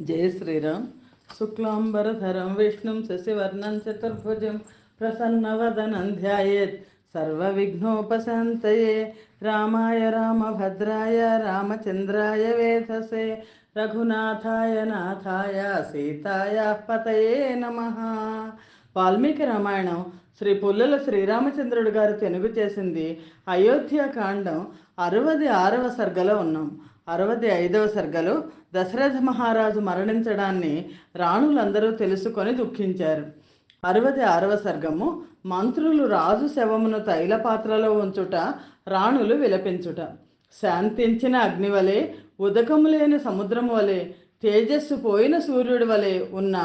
జయ శ్రీరామ్. శుక్లాంబరధరం విష్ణుం శశివర్ణం చతుర్భుజం ప్రసన్నవదనం ధ్యాయేత్ సర్వవిఘ్నోపశాంతయే. రామాయ రామభద్రాయ రామచంద్రాయ వేధసే. రఘునాథాయ నాథాయ సీతాయ పతయే నమ. వాల్మీకి రామాయణం శ్రీ పుల్లల శ్రీరామచంద్రుడు గారు తెనుగు చేసింది అయోధ్య కాండం అరవది ఆరవ సర్గలో ఉన్నాం. అరవది ఐదవ సర్గలో దశరథ మహారాజు మరణించడాన్ని రాణులందరూ తెలుసుకొని దుఃఖించారు. అరవది ఆరవ సర్గము మంత్రులు రాజు శవమును తైల పాత్రలో ఉంచుట రాణులు విలపించుట. శాంతించిన అగ్ని వలె ఉదకము లేని సముద్రము వలె తేజస్సు పోయిన సూర్యుడి వలె ఉన్న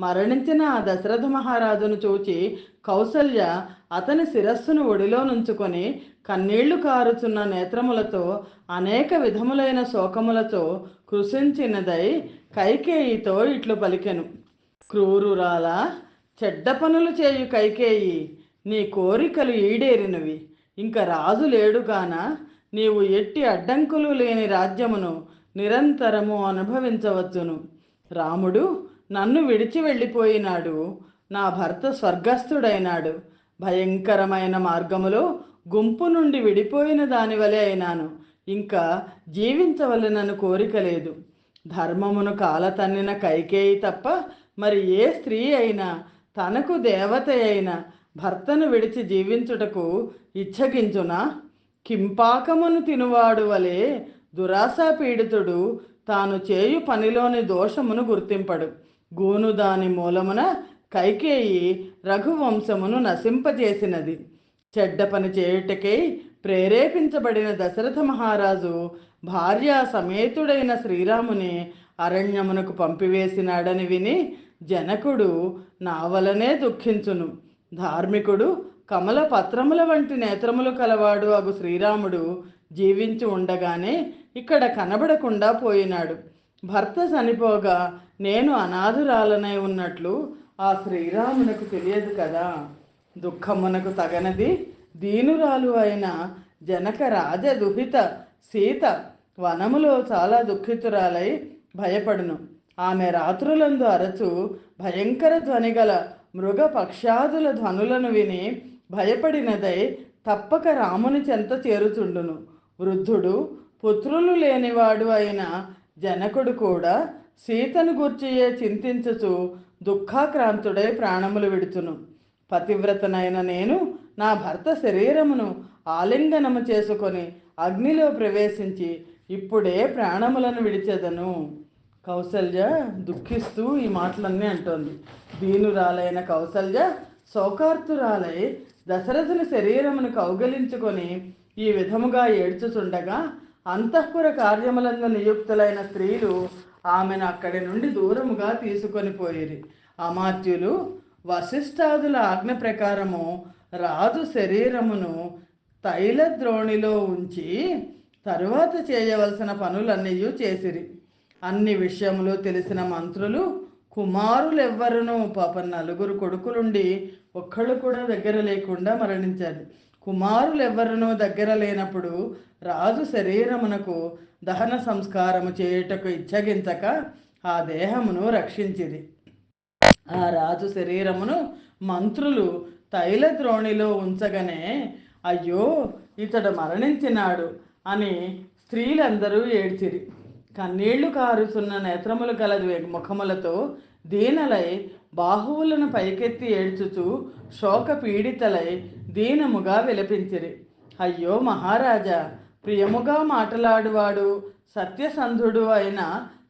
మరణించిన ఆ దశరథ మహారాజును చూచి కౌసల్య అతని శిరస్సును ఒడిలో నుంచుకొని కన్నీళ్ళు కారుచున్న నేత్రములతో అనేక విధములైన శోకములతో కృషించినదై కైకేయితో ఇట్లు పలికెను. క్రూరురాల చెడ్డ పనులు చేయు కైకేయి నీ కోరికలు ఈడేరినవి. ఇంక రాజు లేడుగాన నీవు ఎట్టి అడ్డంకులు లేని రాజ్యమును నిరంతరము అనుభవించవచ్చును. రాముడు నన్ను విడిచి వెళ్ళిపోయినాడు. నా భర్త స్వర్గస్థుడైనాడు. భయంకరమైన మార్గములో గుంపు నుండి విడిపోయిన దానివలే అయినాను. ఇంకా జీవించవలనను కోరిక లేదు. ధర్మమును కాలతన్నిన కైకేయి తప్ప మరి ఏ స్త్రీ అయినా తనకు దేవత అయిన భర్తను విడిచి జీవించుటకు ఇచ్చగించునా? కింపాకమును తినువాడు వలె దురాశ పీడితుడు తాను చేయు పనిలోని దోషమును గుర్తింపడు. గూను దాని మూలమున కైకేయి రఘువంశమును నశింపజేసినది. చెడ్డ పని చేయుటకై ప్రేరేపించబడిన దశరథ మహారాజు భార్య సమేతుడైన శ్రీరాముని అరణ్యమునకు పంపివేసినాడని విని జనకుడు నా వలనే దుఃఖించును. ధార్మికుడు కమల పత్రముల వంటి నేత్రములు కలవాడు అగు శ్రీరాముడు జీవించి ఉండగానే ఇక్కడ కనబడకుండా పోయినాడు. భర్త చనిపోగా నేను అనాథురాలనై ఉన్నట్లు ఆ శ్రీరామునకు తెలియదు కదా. దుఃఖమునకు తగనది దీనురాలు అయిన జనక రాజదుహిత సీత వనములో చాలా దుఃఖితురాలై భయపడును. ఆమె రాత్రులందు అరచు భయంకర ధ్వని గల మృగ పక్షాదుల ధ్వనులను విని భయపడినదై తప్పక రాముని చెంత చేరుచుండును. వృద్ధుడు పుత్రులు లేనివాడు అయిన జనకుడు కూడా సీతను గూర్చియే చింతించుచు దుఃఖాక్రాంతుడై ప్రాణములు విడుచును. పతివ్రతనైన నేను నా భర్త శరీరమును ఆలింగనము చేసుకొని అగ్నిలో ప్రవేశించి ఇప్పుడే ప్రాణములను విడిచెదను. కౌసల్య దుఃఖిస్తూ ఈ మాటలన్నీ అంటోంది. దీనురాలైన కౌసల్య శోకార్తురాలై దశరథుని శరీరమును కౌగలించుకొని ఈ విధముగా ఏడ్చుచుండగా అంతఃపుర కార్యములందు నియుక్తులైన స్త్రీలు ఆమెను అక్కడి నుండి దూరముగా తీసుకొని పోయిరి. అమాత్యులు వశిష్ఠాదుల ఆజ్ఞ ప్రకారము రాజు శరీరమును తైల ద్రోణిలో ఉంచి తరువాత చేయవలసిన పనులన్నీ చేసిరి. అన్ని విషయములు తెలిసిన మంత్రులు కుమారులెవ్వరునూ పాప నలుగురు కొడుకులుండి ఒక్కళ్ళు కూడా దగ్గర లేకుండా మరణించారు. కుమారులెవ్వరునూ దగ్గర లేనప్పుడు రాజు శరీరమునకు దహన సంస్కారము చేయుటకు ఇచ్చగించక ఆ దేహమును రక్షించిరి. ఆ రాజు శరీరమును మంత్రులు తైల ద్రోణిలో ఉంచగానే అయ్యో ఇతడు మరణించినాడు అని స్త్రీలందరూ ఏడ్చిరి. కన్నీళ్ళు కారుతున్న నేత్రములు గల ముఖములతో దీనలై బాహువులను పైకెత్తి ఏడ్చుచూ శోక పీడితలై దీనముగా విలపించిరి. అయ్యో మహారాజా ప్రియముగా మాటలాడువాడు సత్యసంధుడు అయిన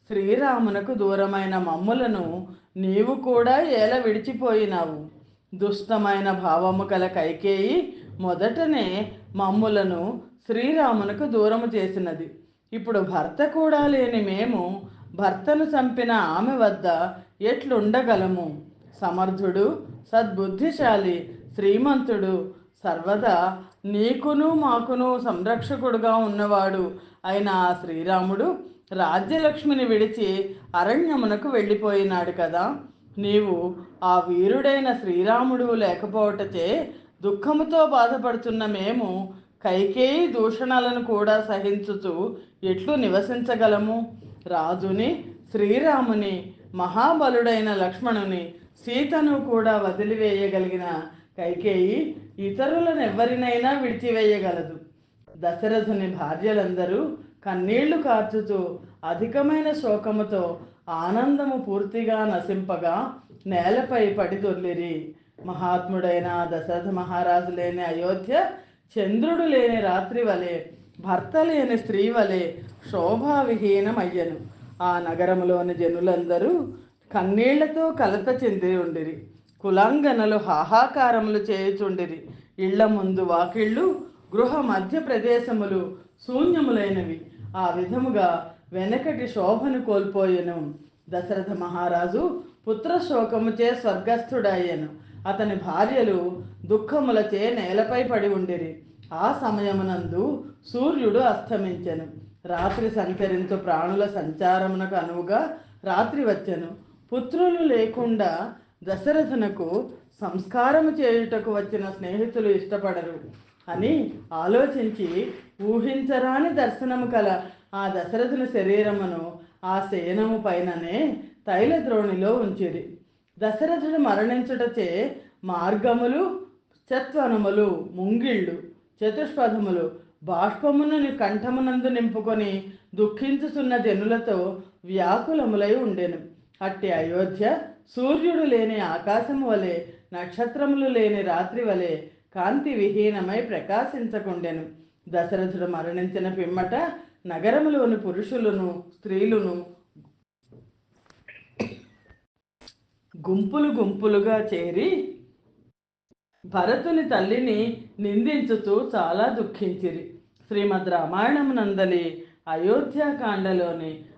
శ్రీరామునకు దూరమైన మమ్ములను నీవు కూడా ఏల విడిచిపోయినావు. దుష్టమైన భావము కల కైకేయి మొదటనే మమ్ములను శ్రీరామునకు దూరము చేసినది. ఇప్పుడు భర్త కూడా లేని మేము భర్తను చంపిన ఆమె వద్ద ఎట్లుండగలము? సమర్థుడు సద్బుద్ధిశాలి శ్రీమంతుడు. సర్వదా నీకును మాకును సంరక్షకుడుగా ఉన్నవాడు అయిన ఆ శ్రీరాముడు రాజ్యలక్ష్మిని విడిచి అరణ్యమునకు వెళ్ళిపోయినాడు కదా. నీవు ఆ వీరుడైన శ్రీరాముడు లేకపోవటచే దుఃఖముతో బాధపడుతున్న మేము కైకేయి దూషణలను కూడా సహించుతూ ఎట్లు నివసించగలము? రాజుని శ్రీరాముని మహాబలుడైన లక్ష్మణుని సీతను కూడా వదిలివేయగలిగిన కైకేయి ఇతరులను ఎవరినైనా విడిచివేయగలదు. దశరథుని భార్యలందరూ కన్నీళ్ళు కార్చుతూ అధికమైన శోకముతో ఆనందము పూర్తిగా నశింపగా నేలపై పడి దొర్లిరి. మహాత్ముడైన దశరథ మహారాజు లేని అయోధ్య చంద్రుడు లేని రాత్రి వలె భర్త లేని స్త్రీ వలె శోభావిహీనమయ్యను. ఆ నగరంలోని జనులందరూ కన్నీళ్ళతో కలత చెంది ఉండిరి కులాంగనలు హాహాకారములు చేయుచుండిరి. ఇళ్ళ ముందు వాకిళ్ళు గృహ మధ్య ప్రదేశములు శూన్యములైనవి. ఆ విధముగా వెనకటి శోభను కోల్పోయెను. దశరథ మహారాజు పుత్రశోకముచే స్వర్గస్థుడయ్యను. అతని భార్యలు దుఃఖములచే నేలపై పడి ఉండిరి. ఆ సమయమునందు సూర్యుడు అస్తమించెను. రాత్రి సంచరించు ప్రాణుల సంచారమునకు అనువుగా రాత్రి వచ్చెను. పుత్రులు లేకుండా దశరథునకు సంస్కారము చేయుటకు వచ్చిన స్నేహితులు ఇష్టపడరు. అని ఆలోచించి ఊహించరాని దర్శనము కల ఆ దశరథుని శరీరమును ఆ శయనము పైననే తైలద్రోణిలో ఉంచిరి. దశరథుడు మరణించుటచే మార్గములు చత్వనములు ముంగిళ్ళు చతుష్పథములు బాష్పమును కంఠమునందు నింపుకొని దుఃఖించుతున్న జనులతో వ్యాకులములై ఉండెను. అట్టి అయోధ్య సూర్యుడు లేని ఆకాశము వలె నక్షత్రములు లేని రాత్రి వలె కాంతి విహీనమై ప్రకాశించకుండెను. దశరథుడు మరణించిన పిమ్మట నగరములోని పురుషులను స్త్రీలను గుంపులు గుంపులుగా చేరి భరతుని తల్లిని నిందించుతూ చాలా దుఃఖించిరి. శ్రీమద్ రామాయణం నందలి అయోధ్యాకాండలోని